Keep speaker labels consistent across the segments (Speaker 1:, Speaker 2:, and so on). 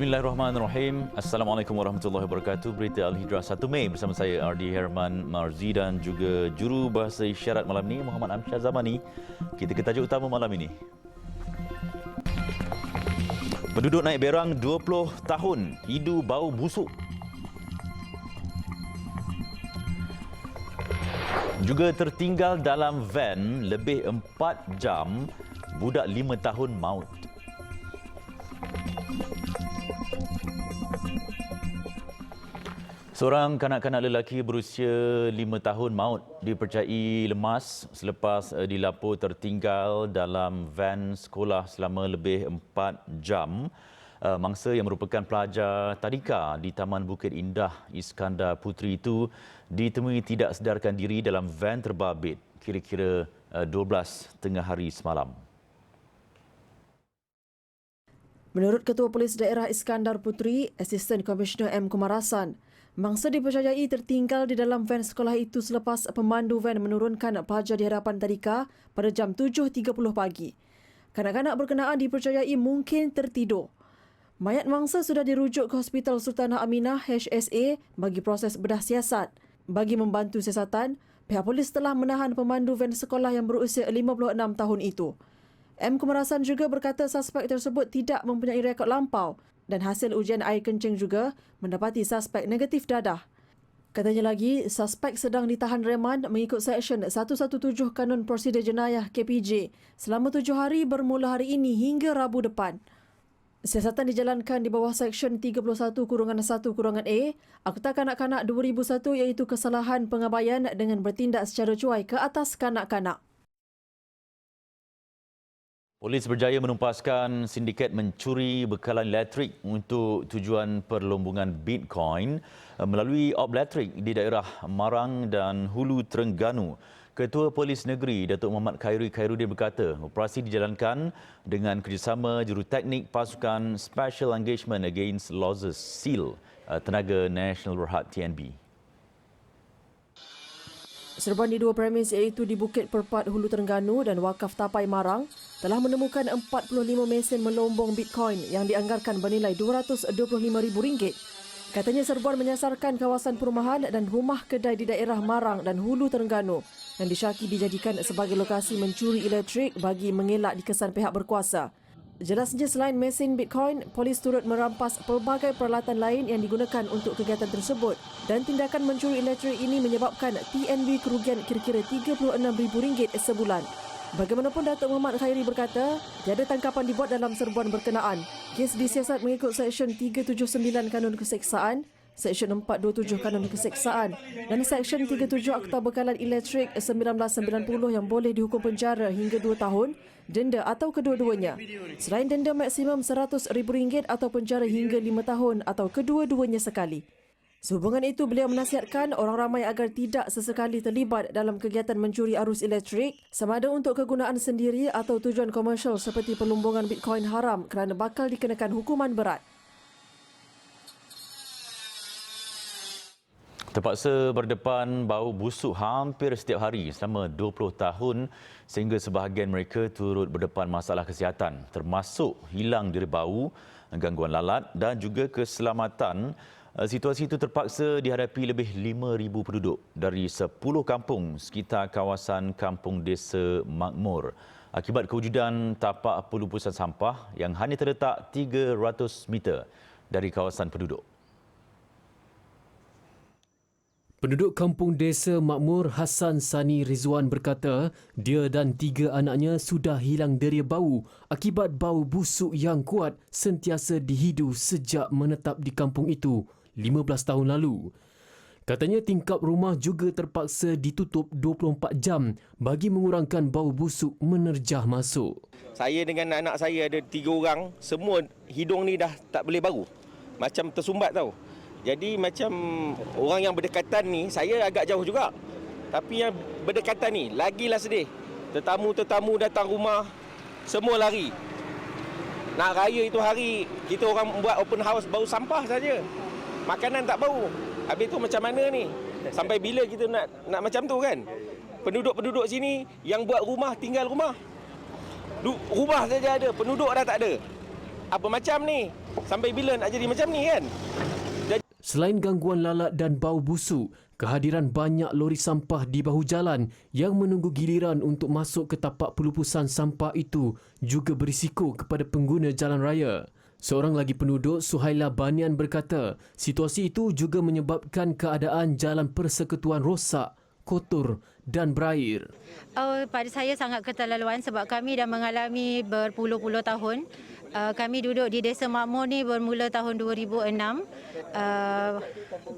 Speaker 1: Bismillahirrahmanirrahim. Assalamualaikum warahmatullahi wabarakatuh. Berita Al-Hijrah 1 Mei bersama saya RD Herman Marzi dan juga juru bahasa isyarat malam ini Muhammad Amsyah Zamani. Kita ke tajuk utama malam ini. Penduduk naik berang 20 tahun, hidu bau busuk. Juga tertinggal dalam van lebih 4 jam, budak 5 tahun maut. Seorang kanak-kanak lelaki berusia 5 tahun maut dipercayai lemas selepas eh, dilapor tertinggal dalam van sekolah selama lebih 4 jam. Eh, mangsa yang merupakan pelajar tadika di Taman Bukit Indah Iskandar Putri itu ditemui tidak sedarkan diri dalam van terbabit kira-kira 12 eh, tengah hari semalam.
Speaker 2: Menurut Ketua Polis Daerah Iskandar Putri, Asisten Komisioner M. Kumarasan, Mangsa dipercayai tertinggal di dalam van sekolah itu selepas pemandu van menurunkan pelajar di hadapan tadika pada jam 7.30 pagi. Kanak-kanak berkenaan dipercayai mungkin tertidur. Mayat mangsa sudah dirujuk ke Hospital Sultanah Aminah HSA bagi proses bedah siasat. Bagi membantu siasatan, pihak polis telah menahan pemandu van sekolah yang berusia 56 tahun itu. M. Kumarasan juga berkata suspek tersebut tidak mempunyai rekod lampau dan hasil ujian air kencing juga mendapati suspek negatif dadah. Katanya lagi, suspek sedang ditahan reman mengikut Seksyen 117 Kanun Prosedur Jenayah KPJ selama tujuh hari bermula hari ini hingga Rabu depan. Siasatan dijalankan di bawah Seksyen 31 Kurungan 1 Kurungan A, Akta Kanak-Kanak 2001 iaitu kesalahan pengabaian dengan bertindak secara cuai ke atas kanak-kanak.
Speaker 1: Polis berjaya menumpaskan sindiket mencuri bekalan elektrik untuk tujuan perlombongan Bitcoin eh, melalui Obletrik di daerah Marang dan Hulu Terengganu. Ketua Polis Negeri Datuk Muhammad Khairi Khairuddin berkata, operasi dijalankan dengan kerjasama juruteknik pasukan Special Engagement Against Losses SEAL eh, Tenaga Nasional Berhad TNB.
Speaker 2: Serban di dua premis iaitu di Bukit Perpat Hulu Terengganu dan Wakaf Tapai Marang telah menemukan 45 mesin melombong Bitcoin yang dianggarkan bernilai RM225,000. Katanya serbuan menyasarkan kawasan perumahan dan rumah kedai di daerah Marang dan Hulu Terengganu yang disyaki dijadikan sebagai lokasi mencuri elektrik bagi mengelak dikesan pihak berkuasa. Jelasnya selain mesin Bitcoin, polis turut merampas pelbagai peralatan lain yang digunakan untuk kegiatan tersebut dan tindakan mencuri elektrik ini menyebabkan TNB kerugian kira-kira RM36,000 sebulan. Bagaimanapun Datuk Muhammad Khairi berkata, tiada tangkapan dibuat dalam serbuan berkenaan. Kes disiasat mengikut Seksyen 379 Kanun Keseksaan Seksyen 427 Kanun Keseksaan dan Seksyen 37 Akta Bekalan Elektrik 1990 yang boleh dihukum penjara hingga 2 tahun, denda atau kedua-duanya. Selain denda maksimum RM100,000 atau penjara hingga 5 tahun atau kedua-duanya sekali. Sehubungan itu, beliau menasihatkan orang ramai agar tidak sesekali terlibat dalam kegiatan mencuri arus elektrik sama ada untuk kegunaan sendiri atau tujuan komersial seperti perlumbungan Bitcoin haram kerana bakal dikenakan hukuman berat.
Speaker 1: Terpaksa berdepan bau busuk hampir setiap hari selama 20 tahun sehingga sebahagian mereka turut berdepan masalah kesihatan termasuk hilang diri bau, gangguan lalat dan juga keselamatan. Eh, situasi itu terpaksa dihadapi lebih 5,000 penduduk dari 10 kampung sekitar kawasan Kampung Desa Makmur akibat kewujudan tapak pelupusan sampah yang hanya terletak 300 meter dari kawasan penduduk.
Speaker 3: Penduduk kampung desa Makmur Hassan Sani Rizwan berkata dia dan tiga anaknya sudah hilang deria bau akibat bau busuk yang kuat sentiasa dihidu sejak menetap di kampung itu 15 tahun lalu. Katanya tingkap rumah juga terpaksa ditutup 24 jam bagi mengurangkan bau busuk menerjah masuk.
Speaker 4: Saya dengan anak saya ada tiga orang, semua hidung ni dah tak boleh bau. Macam tersumbat tau. Jadi macam orang yang berdekatan ni saya agak jauh juga. Tapi yang berdekatan ni lagilah sedih. Tetamu-tetamu datang rumah semua lari. Nak raya itu hari kita orang buat open house bau sampah saja. Makanan tak bau. Habis tu macam mana ni? Sampai bila kita nak nak macam tu kan? Penduduk-penduduk sini yang buat rumah tinggal rumah. Rumah saja ada, penduduk dah tak ada. apa macam ni? Sampai bila nak jadi macam ni kan?
Speaker 3: Selain gangguan lalat dan bau busuk, kehadiran banyak lori sampah di bahu jalan yang menunggu giliran untuk masuk ke tapak pelupusan sampah itu juga berisiko kepada pengguna jalan raya. Seorang lagi penduduk, Suhaila Banian berkata, situasi itu juga menyebabkan keadaan jalan persekutuan rosak, kotor dan berair.
Speaker 5: Oh, pada saya sangat keterlaluan sebab kami dah mengalami berpuluh-puluh tahun. Uh, kami duduk di Desa Makmur ni bermula tahun 2006. Uh,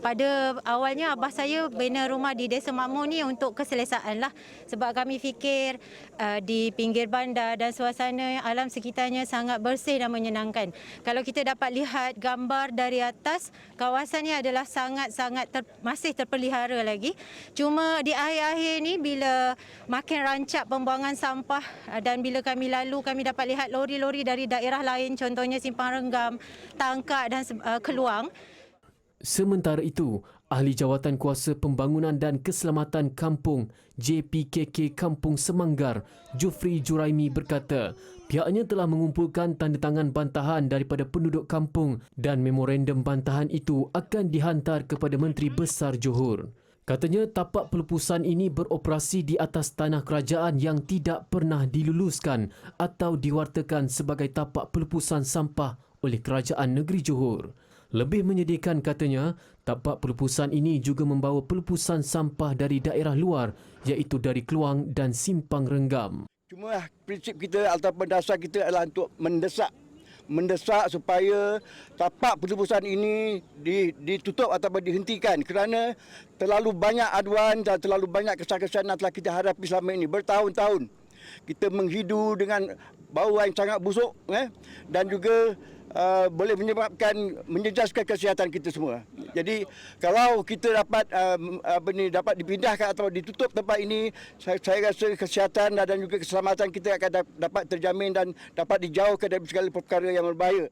Speaker 5: pada awalnya abah saya bina rumah di Desa Makmur ni untuk keselesaan lah. Sebab kami fikir uh, di pinggir bandar dan suasana alam sekitarnya sangat bersih dan menyenangkan. Kalau kita dapat lihat gambar dari atas, kawasan ni adalah sangat-sangat ter, masih terpelihara lagi. Cuma di akhir-akhir ni bila makin rancak pembuangan sampah uh, dan bila kami lalu kami dapat lihat lori-lori dari daerah lain contohnya Simpang Renggam, Tangkak dan uh, Keluang
Speaker 3: Sementara itu, Ahli Jawatan Kuasa Pembangunan dan Keselamatan Kampung JPKK Kampung Semanggar, Jufri Juraimi berkata, pihaknya telah mengumpulkan tanda tangan bantahan daripada penduduk kampung dan memorandum bantahan itu akan dihantar kepada Menteri Besar Johor. Katanya tapak pelupusan ini beroperasi di atas tanah kerajaan yang tidak pernah diluluskan atau diwartakan sebagai tapak pelupusan sampah oleh Kerajaan Negeri Johor. Lebih menyedihkan katanya, tapak pelupusan ini juga membawa pelupusan sampah dari daerah luar iaitu dari Keluang dan Simpang Renggam.
Speaker 6: Cuma prinsip kita ataupun dasar kita adalah untuk mendesak mendesak supaya tapak pelupusan ini ditutup ataupun dihentikan kerana terlalu banyak aduan dan terlalu banyak kesan-kesan yang telah kita hadapi selama ini bertahun-tahun. Kita menghidu dengan bau yang sangat busuk eh? dan juga uh, boleh menyebabkan menjejaskan kesihatan kita semua. Jadi kalau kita dapat uh, apa ni dapat dipindahkan atau ditutup tempat ini, saya, saya rasa kesihatan dan juga keselamatan kita akan dapat terjamin dan dapat dijauhkan dari segala perkara yang berbahaya.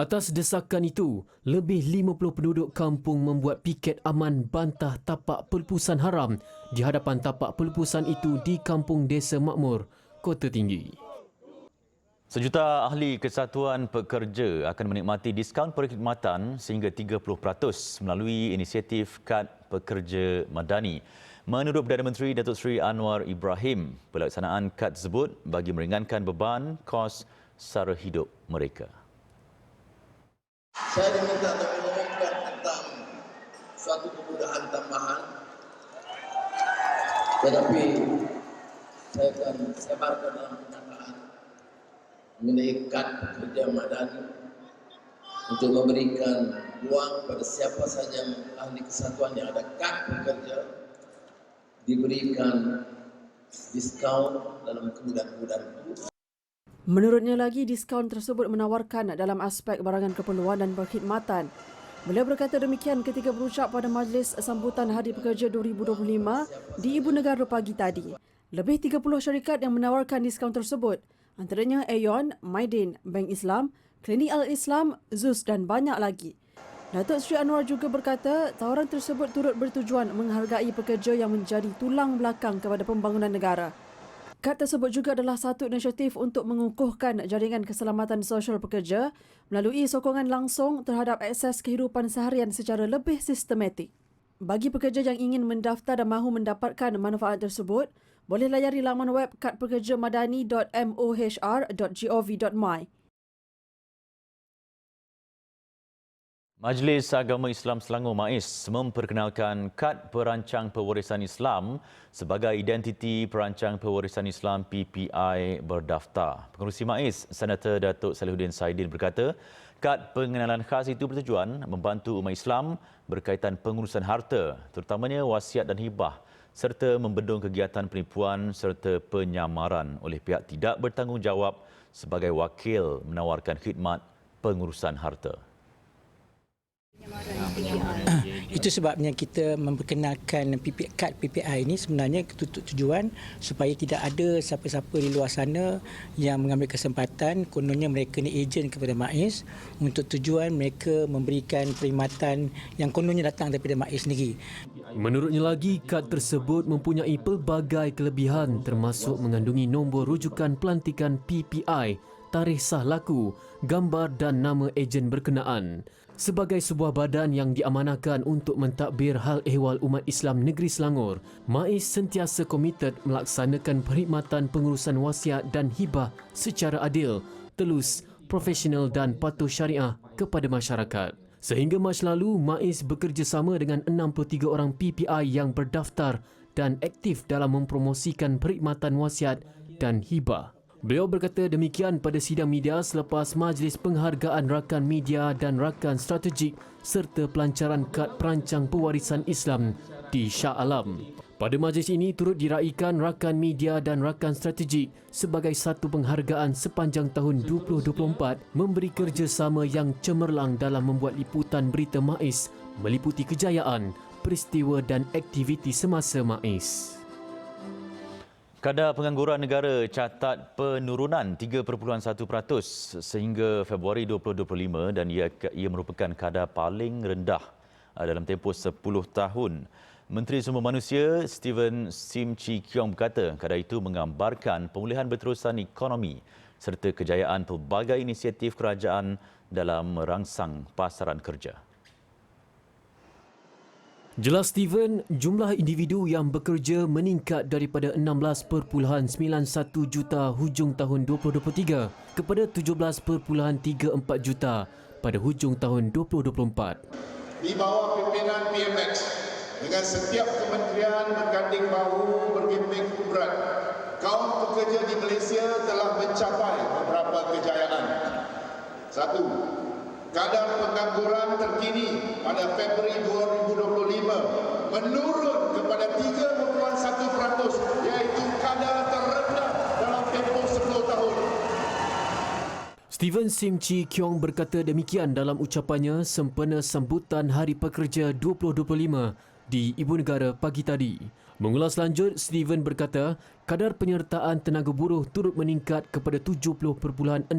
Speaker 3: Atas desakan itu, lebih 50 penduduk kampung membuat piket aman bantah tapak pelupusan haram di hadapan tapak pelupusan itu di Kampung Desa Makmur, Kota Tinggi.
Speaker 1: Sejuta ahli kesatuan pekerja akan menikmati diskaun perkhidmatan sehingga 30% melalui inisiatif Kad Pekerja Madani. Menurut Perdana Menteri Datuk Seri Anwar Ibrahim, pelaksanaan kad tersebut bagi meringankan beban kos sara hidup mereka.
Speaker 7: Saya diminta untuk mengumumkan tentang suatu kemudahan tambahan tetapi saya akan sebarkan dalam kad pekerja madani untuk memberikan ruang pada siapa saja ahli kesatuan yang ada kad pekerja diberikan diskaun dalam kemudahan-kemudahan itu.
Speaker 2: Menurutnya lagi, diskaun tersebut menawarkan dalam aspek barangan keperluan dan perkhidmatan. Beliau berkata demikian ketika berucap pada Majlis Sambutan Hari Pekerja 2025 di Ibu Negara pagi tadi. Lebih 30 syarikat yang menawarkan diskaun tersebut antaranya Aeon, Maidin, Bank Islam, Klinik Al-Islam, ZUS dan banyak lagi. Datuk Seri Anwar juga berkata tawaran tersebut turut bertujuan menghargai pekerja yang menjadi tulang belakang kepada pembangunan negara. Kad tersebut juga adalah satu inisiatif untuk mengukuhkan jaringan keselamatan sosial pekerja melalui sokongan langsung terhadap akses kehidupan seharian secara lebih sistematik. Bagi pekerja yang ingin mendaftar dan mahu mendapatkan manfaat tersebut, boleh layari laman web kadpekerjamadani.mohr.gov.my.
Speaker 1: Majlis Agama Islam Selangor MAIS memperkenalkan Kad Perancang Pewarisan Islam sebagai identiti perancang pewarisan Islam PPI berdaftar. Pengurusi MAIS, Senator Datuk Salihuddin Saidin berkata, kad pengenalan khas itu bertujuan membantu umat Islam berkaitan pengurusan harta, terutamanya wasiat dan hibah serta membendung kegiatan penipuan serta penyamaran oleh pihak tidak bertanggungjawab sebagai wakil menawarkan khidmat pengurusan harta.
Speaker 8: Itu sebabnya kita memperkenalkan PP, kad PPI ini sebenarnya untuk tujuan supaya tidak ada siapa-siapa di luar sana yang mengambil kesempatan kononnya mereka ni ejen kepada MAIS untuk tujuan mereka memberikan perkhidmatan yang kononnya datang daripada MAIS sendiri.
Speaker 3: Menurutnya lagi, kad tersebut mempunyai pelbagai kelebihan termasuk mengandungi nombor rujukan pelantikan PPI tarikh sah laku, gambar dan nama ejen berkenaan. Sebagai sebuah badan yang diamanahkan untuk mentadbir hal ehwal umat Islam negeri Selangor, MAIS sentiasa komited melaksanakan perkhidmatan pengurusan wasiat dan hibah secara adil, telus, profesional dan patuh syariah kepada masyarakat. Sehingga Mac lalu, MAIS bekerjasama dengan 63 orang PPI yang berdaftar dan aktif dalam mempromosikan perkhidmatan wasiat dan hibah. Beliau berkata demikian pada sidang media selepas majlis penghargaan rakan media dan rakan strategik serta pelancaran kad perancang pewarisan Islam di Shah Alam. Pada majlis ini turut diraikan rakan media dan rakan strategik sebagai satu penghargaan sepanjang tahun 2024 memberi kerjasama yang cemerlang dalam membuat liputan berita MAIS meliputi kejayaan, peristiwa dan aktiviti semasa MAIS.
Speaker 1: Kadar pengangguran negara catat penurunan 3.1% sehingga Februari 2025 dan ia, ia merupakan kadar paling rendah uh, dalam tempoh 10 tahun. Menteri Sumber Manusia Steven Sim Chi Kiong berkata kadar itu menggambarkan pemulihan berterusan ekonomi serta kejayaan pelbagai inisiatif kerajaan dalam merangsang pasaran kerja.
Speaker 3: Jelas Steven, jumlah individu yang bekerja meningkat daripada 16.91 juta hujung tahun 2023 kepada 17.34 juta pada hujung tahun 2024.
Speaker 9: Di bawah pimpinan PMX, dengan setiap kementerian berganding bahu bergembing kubrat, kaum pekerja di Malaysia telah mencapai beberapa kejayaan. Satu, kadar pengangguran terkini pada Februari 2025 menurun kepada 3.1% iaitu kadar terendah dalam tempoh 10 tahun.
Speaker 3: Steven Sim Chi Kiong berkata demikian dalam ucapannya sempena sambutan Hari Pekerja 2025 di Ibu Negara pagi tadi. Mengulas lanjut, Steven berkata kadar penyertaan tenaga buruh turut meningkat kepada 70.6%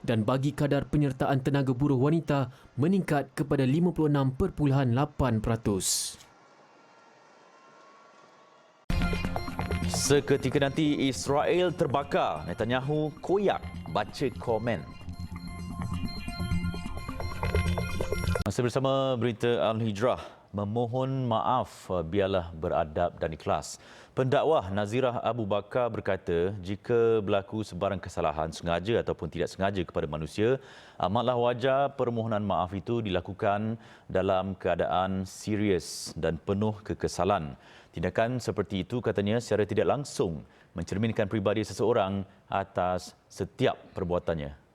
Speaker 3: dan bagi kadar penyertaan tenaga buruh wanita meningkat kepada 56.8%.
Speaker 1: Seketika nanti Israel terbakar, Netanyahu koyak baca komen. Masih bersama berita Al-Hijrah memohon maaf uh, biarlah beradab dan ikhlas. Pendakwah Nazirah Abu Bakar berkata jika berlaku sebarang kesalahan sengaja ataupun tidak sengaja kepada manusia, amatlah wajar permohonan maaf itu dilakukan dalam keadaan serius dan penuh kekesalan. Tindakan seperti itu katanya secara tidak langsung mencerminkan pribadi seseorang atas setiap perbuatannya.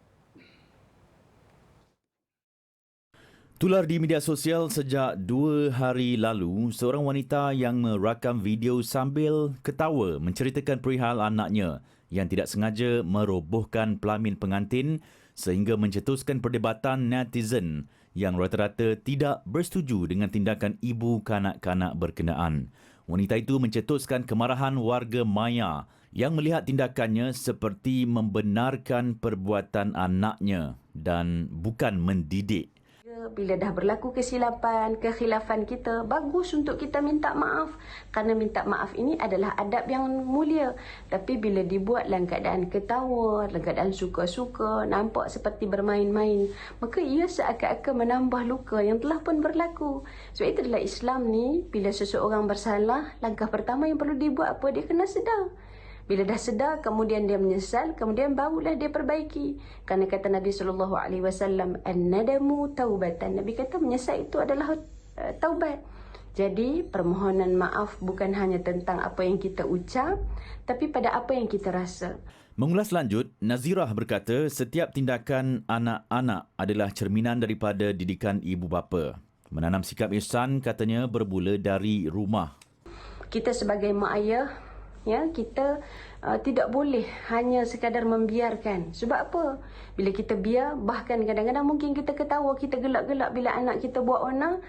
Speaker 1: Tular di media sosial sejak dua hari lalu, seorang wanita yang merakam video sambil ketawa menceritakan perihal anaknya yang tidak sengaja merobohkan pelamin pengantin sehingga mencetuskan perdebatan netizen yang rata-rata tidak bersetuju dengan tindakan ibu kanak-kanak berkenaan. Wanita itu mencetuskan kemarahan warga Maya yang melihat tindakannya seperti membenarkan perbuatan anaknya dan bukan mendidik
Speaker 10: bila dah berlaku kesilapan, kekhilafan kita, bagus untuk kita minta maaf. Kerana minta maaf ini adalah adab yang mulia. Tapi bila dibuat dalam keadaan ketawa, dalam keadaan suka-suka, nampak seperti bermain-main, maka ia seakan-akan menambah luka yang telah pun berlaku. Sebab itu adalah Islam ni, bila seseorang bersalah, langkah pertama yang perlu dibuat apa? Dia kena sedar. Bila dah sedar, kemudian dia menyesal, kemudian barulah dia perbaiki. Kerana kata Nabi sallallahu alaihi wasallam, "An-nadamu taubatan." Nabi kata menyesal itu adalah uh, taubat. Jadi, permohonan maaf bukan hanya tentang apa yang kita ucap, tapi pada apa yang kita rasa.
Speaker 1: Mengulas lanjut, Nazirah berkata setiap tindakan anak-anak adalah cerminan daripada didikan ibu bapa. Menanam sikap ihsan katanya bermula dari rumah.
Speaker 10: Kita sebagai mak ayah ya kita uh, tidak boleh hanya sekadar membiarkan. Sebab apa? Bila kita biar bahkan kadang-kadang mungkin kita ketawa kita gelak-gelak bila anak kita buat ona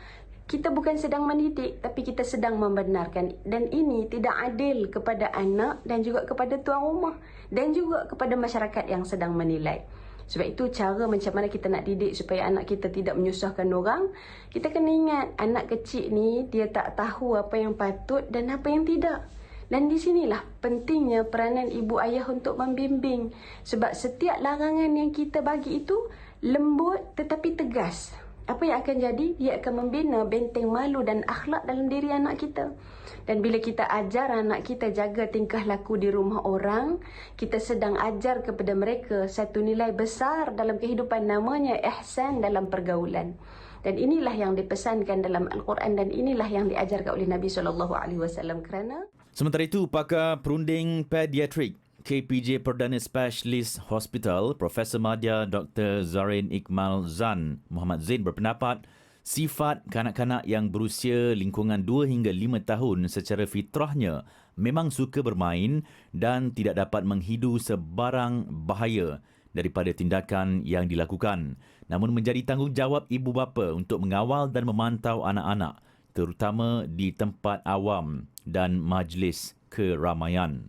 Speaker 10: kita bukan sedang mendidik tapi kita sedang membenarkan. Dan ini tidak adil kepada anak dan juga kepada tuan rumah dan juga kepada masyarakat yang sedang menilai. Sebab itu cara macam mana kita nak didik supaya anak kita tidak menyusahkan orang kita kena ingat anak kecil ni dia tak tahu apa yang patut dan apa yang tidak Dan di sinilah pentingnya peranan ibu ayah untuk membimbing. Sebab setiap larangan yang kita bagi itu lembut tetapi tegas. Apa yang akan jadi? Dia akan membina benteng malu dan akhlak dalam diri anak kita. Dan bila kita ajar anak kita jaga tingkah laku di rumah orang, kita sedang ajar kepada mereka satu nilai besar dalam kehidupan namanya ihsan dalam pergaulan. Dan inilah yang dipesankan dalam Al-Quran dan inilah yang diajarkan oleh Nabi SAW kerana
Speaker 1: Sementara itu, pakar perunding pediatrik KPJ Perdana Specialist Hospital, Profesor Madya Dr. Zarin Iqmal Zan Muhammad Zain berpendapat sifat kanak-kanak yang berusia lingkungan 2 hingga 5 tahun secara fitrahnya memang suka bermain dan tidak dapat menghidu sebarang bahaya daripada tindakan yang dilakukan. Namun menjadi tanggungjawab ibu bapa untuk mengawal dan memantau anak-anak terutama di tempat awam dan majlis keramaian.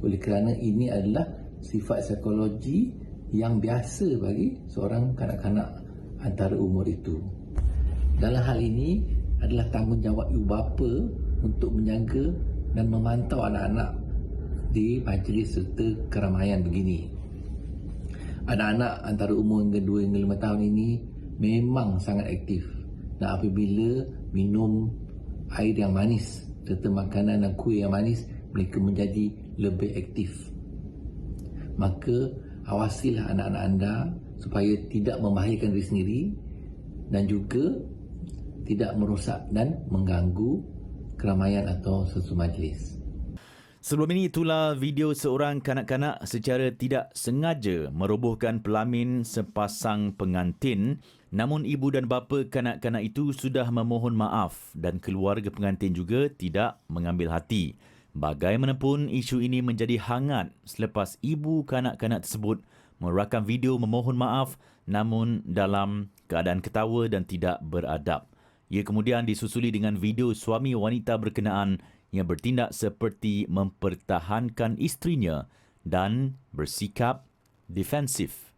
Speaker 7: Oleh kerana ini adalah sifat psikologi yang biasa bagi seorang kanak-kanak antara umur itu. Dalam hal ini adalah tanggungjawab ibu bapa untuk menjaga dan memantau anak-anak di majlis serta keramaian begini. Anak-anak antara umur 2 hingga 5 tahun ini memang sangat aktif. Dan apabila minum air yang manis serta makanan dan kuih yang manis, mereka menjadi lebih aktif. Maka awasilah anak-anak anda supaya tidak membahayakan diri sendiri dan juga tidak merosak dan mengganggu keramaian atau sesuatu majlis.
Speaker 1: Sebelum ini itulah video seorang kanak-kanak secara tidak sengaja merobohkan pelamin sepasang pengantin namun ibu dan bapa kanak-kanak itu sudah memohon maaf dan keluarga pengantin juga tidak mengambil hati. Bagaimanapun isu ini menjadi hangat selepas ibu kanak-kanak tersebut merakam video memohon maaf namun dalam keadaan ketawa dan tidak beradab. Ia kemudian disusuli dengan video suami wanita berkenaan yang bertindak seperti mempertahankan isterinya dan bersikap defensif.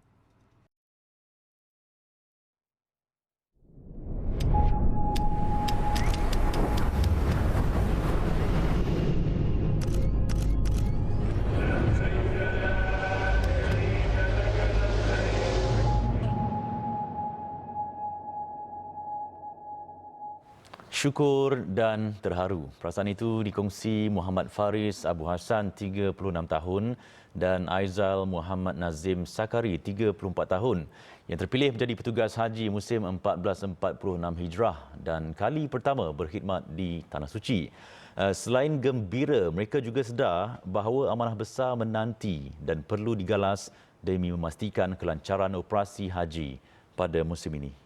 Speaker 1: Syukur dan terharu. Perasaan itu dikongsi Muhammad Faris Abu Hassan 36 tahun dan Aizal Muhammad Nazim Sakari 34 tahun yang terpilih menjadi petugas haji musim 1446 Hijrah dan kali pertama berkhidmat di Tanah Suci. Eh, selain gembira, mereka juga sedar bahawa amanah besar menanti dan perlu digalas demi memastikan kelancaran operasi haji pada musim ini.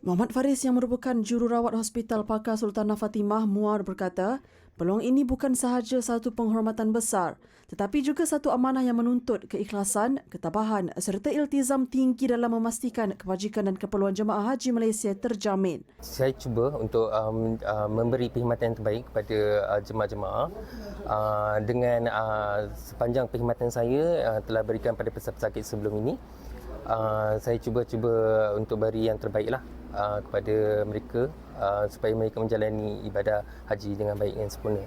Speaker 2: Muhammad Faris yang merupakan jururawat Hospital Pakar Sultanah Fatimah Muar berkata, peluang ini bukan sahaja satu penghormatan besar tetapi juga satu amanah yang menuntut keikhlasan, ketabahan serta iltizam tinggi dalam memastikan kebajikan dan keperluan jemaah haji Malaysia terjamin.
Speaker 11: Saya cuba untuk um, uh, memberi perkhidmatan yang terbaik kepada uh, jemaah-jemaah uh, dengan uh, sepanjang perkhidmatan saya uh, telah berikan pada pesakit sebelum ini. Uh, saya cuba-cuba untuk beri yang terbaiklah uh, kepada mereka uh, supaya mereka menjalani ibadah haji dengan baik dan sempurna.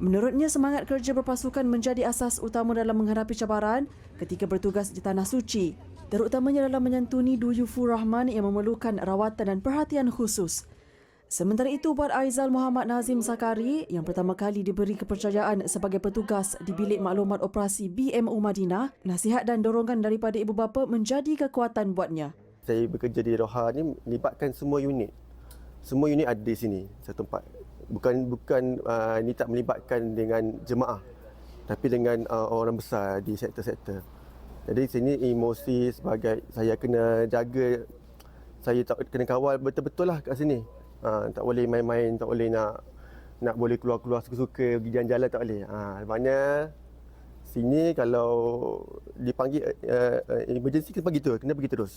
Speaker 2: Menurutnya, semangat kerja berpasukan menjadi asas utama dalam menghadapi cabaran ketika bertugas di Tanah Suci, terutamanya dalam menyantuni Duyufur Rahman yang memerlukan rawatan dan perhatian khusus. Sementara itu, buat Aizal Muhammad Nazim Sakari yang pertama kali diberi kepercayaan sebagai petugas di Bilik Maklumat Operasi BMO Madinah, nasihat dan dorongan daripada ibu bapa menjadi kekuatan buatnya.
Speaker 12: Saya bekerja di Roha ni melibatkan semua unit. Semua unit ada di sini, satu tempat. Bukan bukan uh, ini tak melibatkan dengan jemaah tapi dengan uh, orang besar di sektor-sektor. Jadi sini emosi sebagai saya kena jaga saya tak kena kawal betul-betul lah kat sini. Ha, tak boleh main-main, tak boleh nak nak boleh keluar-keluar suka-suka pergi jalan-jalan tak boleh. Ha, maknanya sini kalau dipanggil uh, emergency kena pergi tu, kena pergi terus.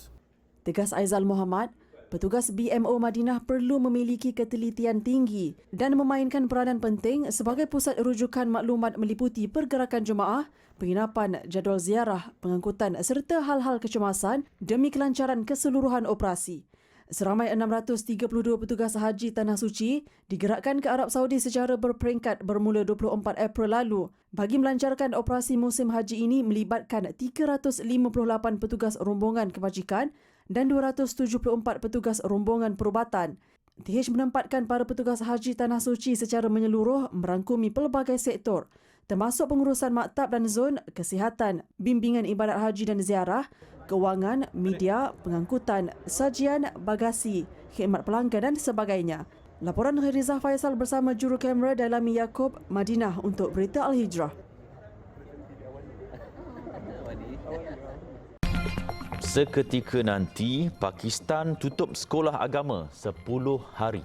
Speaker 2: Tegas Aizal Muhammad, petugas BMO Madinah perlu memiliki ketelitian tinggi dan memainkan peranan penting sebagai pusat rujukan maklumat meliputi pergerakan jemaah, penginapan, jadual ziarah, pengangkutan serta hal-hal kecemasan demi kelancaran keseluruhan operasi. Seramai 632 petugas haji Tanah Suci digerakkan ke Arab Saudi secara berperingkat bermula 24 April lalu bagi melancarkan operasi musim haji ini melibatkan 358 petugas rombongan kebajikan dan 274 petugas rombongan perubatan. TH menempatkan para petugas haji Tanah Suci secara menyeluruh merangkumi pelbagai sektor termasuk pengurusan maktab dan zon, kesihatan, bimbingan ibadat haji dan ziarah, kewangan, media, pengangkutan, sajian, bagasi, khidmat pelanggan dan sebagainya. Laporan Rizah Faisal bersama juru kamera Dailami Yaakob, Madinah untuk Berita Al-Hijrah.
Speaker 1: Seketika nanti, Pakistan tutup sekolah agama 10 hari.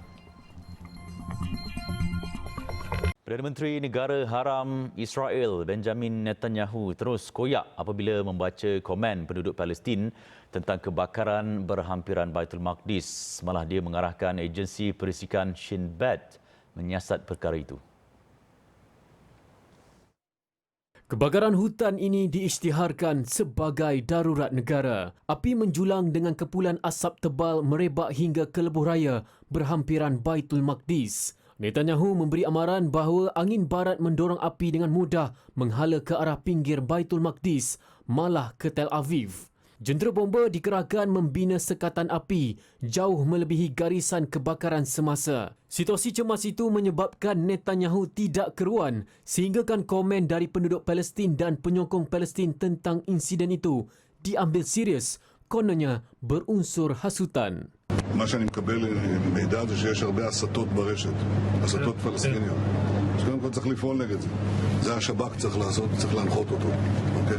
Speaker 1: Perdana Menteri Negara Haram Israel Benjamin Netanyahu terus koyak apabila membaca komen penduduk Palestin tentang kebakaran berhampiran Baitul Maqdis. Malah dia mengarahkan agensi perisikan Shin Bet menyiasat perkara itu.
Speaker 3: Kebakaran hutan ini diisytiharkan sebagai darurat negara. Api menjulang dengan kepulan asap tebal merebak hingga ke lebuh raya berhampiran Baitul Maqdis. Netanyahu memberi amaran bahawa angin barat mendorong api dengan mudah menghala ke arah pinggir Baitul Maqdis, malah ke Tel Aviv. Jentera bomba dikerahkan membina sekatan api jauh melebihi garisan kebakaran semasa. Situasi cemas itu menyebabkan Netanyahu tidak keruan sehinggakan komen dari penduduk Palestin dan penyokong Palestin tentang insiden itu diambil serius kononnya berunsur hasutan.
Speaker 13: מה שאני מקבל מידע זה שיש הרבה הסתות ברשת, הסתות פלסטיניות. אז קודם כל צריך לפעול נגד זה. זה השב"כ צריך לעשות, צריך להנחות אותו, אוקיי?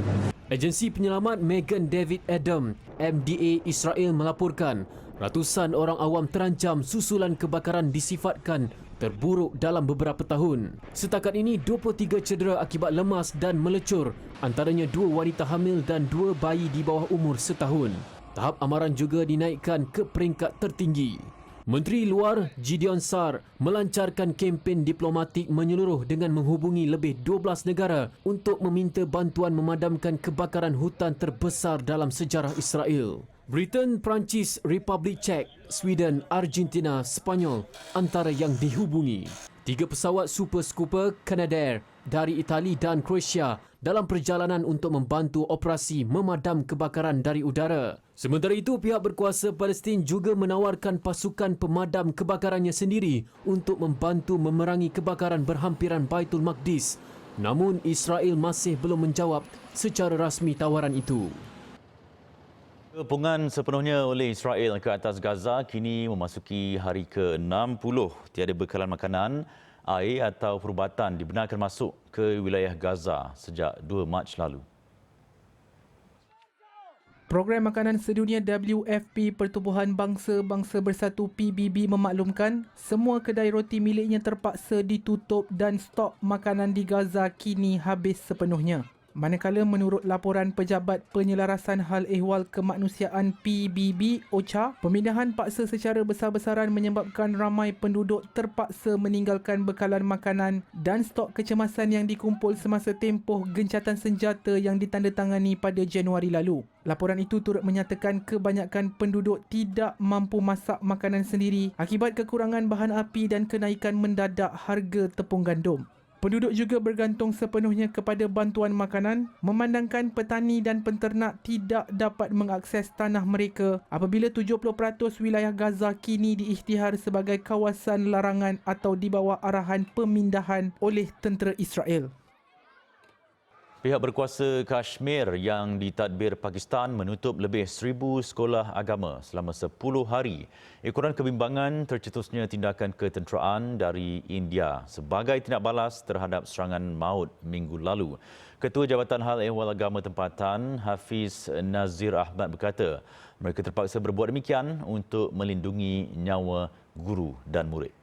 Speaker 3: Agensi Penyelamat Megan David Adam, MDA Israel melaporkan ratusan orang awam terancam susulan kebakaran disifatkan terburuk dalam beberapa tahun. Setakat ini 23 cedera akibat lemas dan melecur, antaranya dua wanita hamil dan dua bayi di bawah umur setahun. Tahap amaran juga dinaikkan ke peringkat tertinggi. Menteri Luar Gideon Sar melancarkan kempen diplomatik menyeluruh dengan menghubungi lebih 12 negara untuk meminta bantuan memadamkan kebakaran hutan terbesar dalam sejarah Israel. Britain, Perancis, Republik Czech, Sweden, Argentina, Spanyol antara yang dihubungi. Tiga pesawat Super Scooper Canadair dari Itali dan Croatia dalam perjalanan untuk membantu operasi memadam kebakaran dari udara. Sementara itu, pihak berkuasa Palestin juga menawarkan pasukan pemadam kebakarannya sendiri untuk membantu memerangi kebakaran berhampiran Baitul Maqdis. Namun, Israel masih belum menjawab secara rasmi tawaran itu.
Speaker 1: Kepungan sepenuhnya oleh Israel ke atas Gaza kini memasuki hari ke-60. Tiada bekalan makanan, air atau perubatan dibenarkan masuk ke wilayah Gaza sejak 2 Mac lalu.
Speaker 14: Program Makanan Sedunia WFP Pertubuhan Bangsa-Bangsa Bersatu PBB memaklumkan semua kedai roti miliknya terpaksa ditutup dan stok makanan di Gaza kini habis sepenuhnya. Manakala menurut laporan Pejabat Penyelarasan Hal Ehwal Kemanusiaan PBB OCHA, pemindahan paksa secara besar-besaran menyebabkan ramai penduduk terpaksa meninggalkan bekalan makanan dan stok kecemasan yang dikumpul semasa tempoh gencatan senjata yang ditandatangani pada Januari lalu. Laporan itu turut menyatakan kebanyakan penduduk tidak mampu masak makanan sendiri akibat kekurangan bahan api dan kenaikan mendadak harga tepung gandum. Penduduk juga bergantung sepenuhnya kepada bantuan makanan memandangkan petani dan penternak tidak dapat mengakses tanah mereka apabila 70% wilayah Gaza kini diisytihar sebagai kawasan larangan atau di bawah arahan pemindahan oleh tentera Israel.
Speaker 1: Pihak berkuasa Kashmir yang ditadbir Pakistan menutup lebih seribu sekolah agama selama 10 hari. Ekoran kebimbangan tercetusnya tindakan ketenteraan dari India sebagai tindak balas terhadap serangan maut minggu lalu. Ketua Jabatan Hal Ehwal Agama Tempatan Hafiz Nazir Ahmad berkata mereka terpaksa berbuat demikian untuk melindungi nyawa guru dan murid.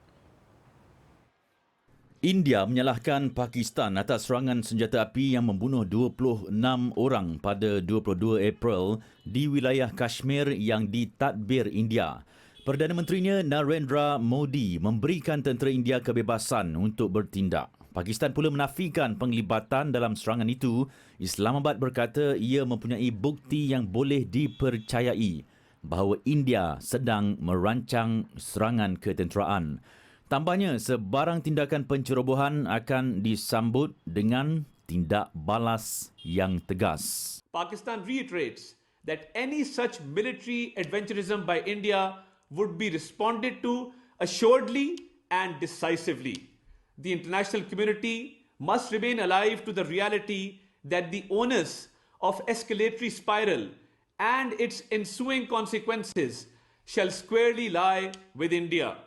Speaker 1: India menyalahkan Pakistan atas serangan senjata api yang membunuh 26 orang pada 22 April di wilayah Kashmir yang ditadbir India. Perdana Menterinya Narendra Modi memberikan tentera India kebebasan untuk bertindak. Pakistan pula menafikan penglibatan dalam serangan itu. Islamabad berkata ia mempunyai bukti yang boleh dipercayai. bahawa India sedang merancang serangan ketenteraan. Tambahnya, sebarang tindakan pencerobohan akan disambut dengan tindak balas yang tegas.
Speaker 15: Pakistan reiterates that any such military adventurism by India would be responded to assuredly and decisively. The international community must remain alive to the reality that the onus of escalatory spiral and its ensuing consequences shall squarely lie with India.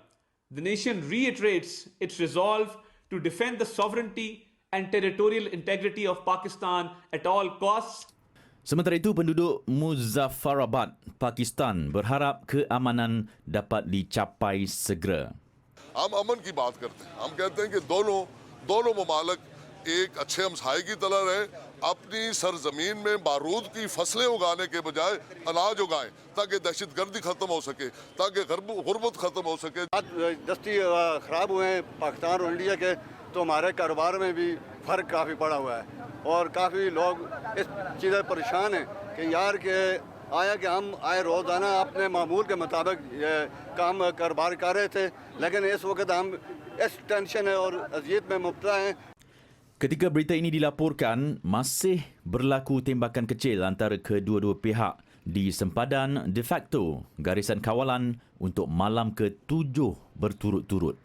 Speaker 15: The nation reiterates its resolve to defend the sovereignty and territorial integrity of Pakistan at all costs
Speaker 1: Sementara itu, penduduk Muzaffarabad, Pakistan berharap keamanan dapat dicapai segera.
Speaker 16: हम अमन की बात करते हैं हम कहते हैं कि दोनों दोनों ममालक एक अच्छे हमसाए की तरह रहे اپنی سرزمین میں بارود کی فصلیں اگانے کے بجائے اناج اگائیں تاکہ دہشت گردی ختم ہو سکے، تاکہ غربت ختم ہو
Speaker 17: سکے۔ دستی خراب ہوئے ہیں پاکستان اور انڈیا کے، تو ہمارے کاروبار میں بھی فرق کافی پڑا ہوا ہے اور کافی لوگ اس چیزیں پریشان ہیں کہ یار کہ آیا کہ ہم آئے روزانہ اپنے معمول کے مطابق کام کاروبار کر رہے تھے، لیکن اس وقت ہم اس ٹینشن ہے اور اذیت میں مبتلا ہیں۔
Speaker 1: Ketika berita ini dilaporkan, masih berlaku tembakan kecil antara kedua-dua pihak di sempadan de facto garisan kawalan untuk malam ke-7 berturut-turut.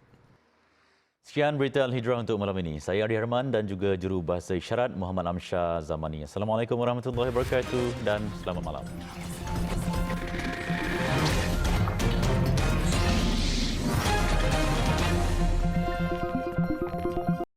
Speaker 1: Sekian berita Al-Hijrah untuk malam ini. Saya Ari Herman dan juga juru bahasa isyarat Muhammad Amsyah Zamani. Assalamualaikum warahmatullahi wabarakatuh dan selamat malam.